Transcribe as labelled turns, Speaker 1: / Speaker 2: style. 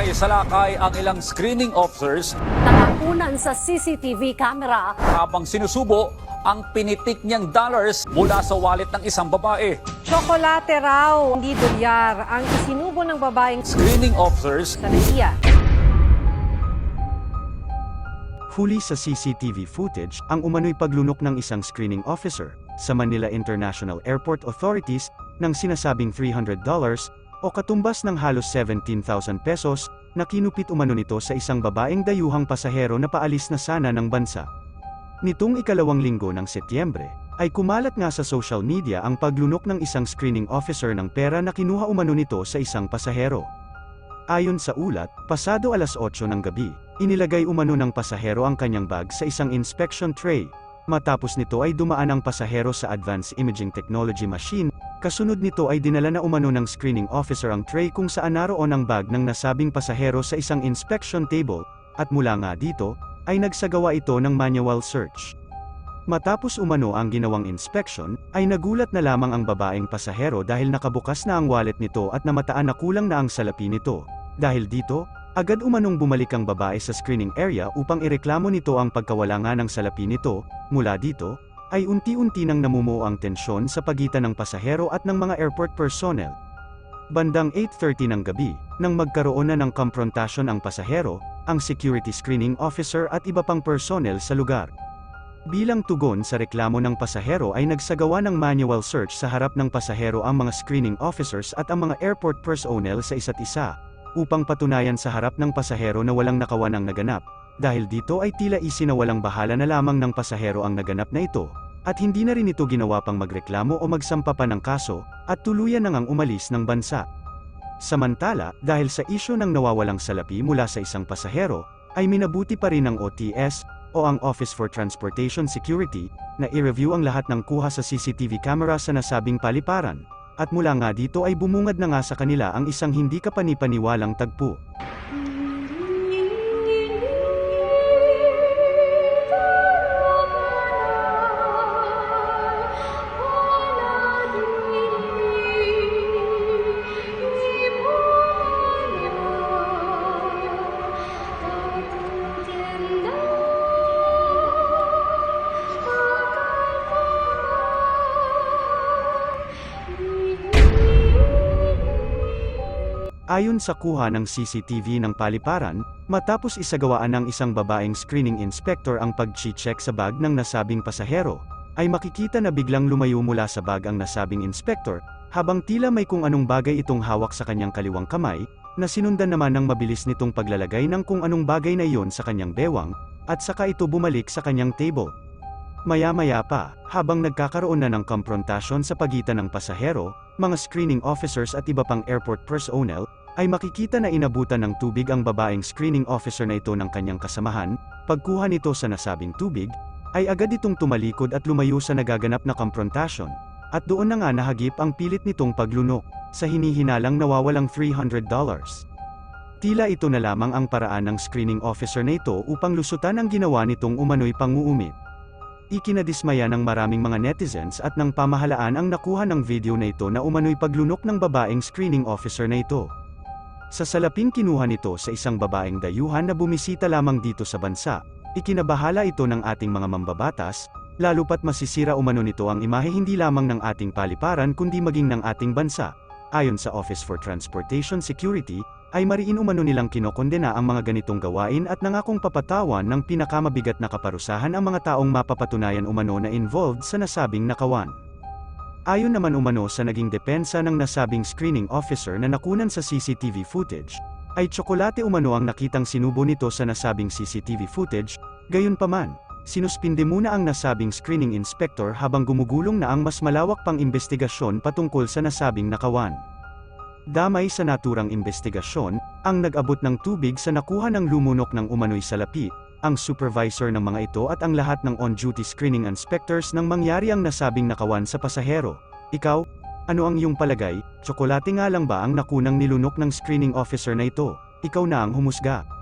Speaker 1: Patay sa lakay ang ilang screening officers
Speaker 2: Nakakunan sa CCTV camera
Speaker 1: habang sinusubo ang pinitik niyang dollars mula sa wallet ng isang babae.
Speaker 3: Tsokolate raw, hindi dolyar, ang isinubo ng babaeng
Speaker 1: Screening officers
Speaker 3: sa Naiya.
Speaker 4: Huli sa CCTV footage ang umano'y paglunok ng isang screening officer sa Manila International Airport Authorities ng sinasabing $300 o katumbas ng halos 17,000 pesos na kinupit umano nito sa isang babaeng dayuhang pasahero na paalis na sana ng bansa. Nitong ikalawang linggo ng Setyembre, ay kumalat nga sa social media ang paglunok ng isang screening officer ng pera na kinuha umano nito sa isang pasahero. Ayon sa ulat, pasado alas 8 ng gabi, inilagay umano ng pasahero ang kanyang bag sa isang inspection tray. Matapos nito ay dumaan ang pasahero sa Advanced Imaging Technology machine, kasunod nito ay dinala na umano ng screening officer ang tray kung saan naroon ang bag ng nasabing pasahero sa isang inspection table, at mula nga dito, ay nagsagawa ito ng manual search. Matapos umano ang ginawang inspection, ay nagulat na lamang ang babaeng pasahero dahil nakabukas na ang wallet nito at namataan na kulang na ang salapi nito. Dahil dito, agad umanong bumalik ang babae sa screening area upang ireklamo nito ang pagkawala nga ng salapi nito, mula dito, ay unti-unti nang namumuo ang tensyon sa pagitan ng pasahero at ng mga airport personnel. Bandang 8.30 ng gabi, nang magkaroon na ng komprontasyon ang pasahero, ang security screening officer at iba pang personnel sa lugar. Bilang tugon sa reklamo ng pasahero ay nagsagawa ng manual search sa harap ng pasahero ang mga screening officers at ang mga airport personnel sa isa't isa, upang patunayan sa harap ng pasahero na walang nakawan ang naganap. Dahil dito ay tila isinawalang bahala na lamang ng pasahero ang naganap na ito, at hindi na rin ito ginawa pang magreklamo o magsampa pa ng kaso, at tuluyan na ngang umalis ng bansa. Samantala, dahil sa isyo ng nawawalang salapi mula sa isang pasahero, ay minabuti pa rin ng OTS, o ang Office for Transportation Security, na i-review ang lahat ng kuha sa CCTV camera sa nasabing paliparan. At mula nga dito ay bumungad na nga sa kanila ang isang hindi kapanipaniwalang tagpo. Ayon sa kuha ng CCTV ng paliparan, matapos isagawaan ng isang babaeng screening inspector ang pag-check sa bag ng nasabing pasahero, ay makikita na biglang lumayo mula sa bag ang nasabing inspector, habang tila may kung anong bagay itong hawak sa kanyang kaliwang kamay, na sinundan naman ng mabilis nitong paglalagay ng kung anong bagay na iyon sa kanyang bewang, at saka ito bumalik sa kanyang table. Maya-maya pa, habang nagkakaroon na ng komprontasyon sa pagitan ng pasahero, mga screening officers at iba pang airport personnel, ay makikita na inabutan ng tubig ang babaeng screening officer na ito ng kanyang kasamahan, pagkuha nito sa nasabing tubig, ay agad itong tumalikod at lumayo sa nagaganap na komprontasyon, at doon na nga nahagip ang pilit nitong paglunok, sa hinihinalang nawawalang $300. Tila ito na lamang ang paraan ng screening officer na ito upang lusutan ang ginawa nitong umano'y panguumit. Ikinadismaya ng maraming mga netizens at ng pamahalaan ang nakuha ng video na ito na umano'y paglunok ng babaeng screening officer na ito. Sa salaping kinuha nito sa isang babaeng dayuhan na bumisita lamang dito sa bansa, ikinabahala ito ng ating mga mambabatas, lalo pat masisira umano nito ang imahe hindi lamang ng ating paliparan kundi maging ng ating bansa. Ayon sa Office for Transportation Security, ay mariin umano nilang kinokondena ang mga ganitong gawain at nangakong papatawan ng pinakamabigat na kaparusahan ang mga taong mapapatunayan umano na involved sa nasabing nakawan. Ayon naman umano sa naging depensa ng nasabing screening officer na nakunan sa CCTV footage, ay tsokolate umano ang nakitang sinubo nito sa nasabing CCTV footage, gayunpaman, sinuspinde muna ang nasabing screening inspector habang gumugulong na ang mas malawak pang investigasyon patungkol sa nasabing nakawan. Damay sa naturang investigasyon, ang nag-abot ng tubig sa nakuha ng lumunok ng umano'y salapi, ang supervisor ng mga ito at ang lahat ng on-duty screening inspectors nang mangyari ang nasabing nakawan sa pasahero. Ikaw, ano ang iyong palagay? Tsokolate nga lang ba ang nakunang nilunok ng screening officer na ito? Ikaw na ang humusga.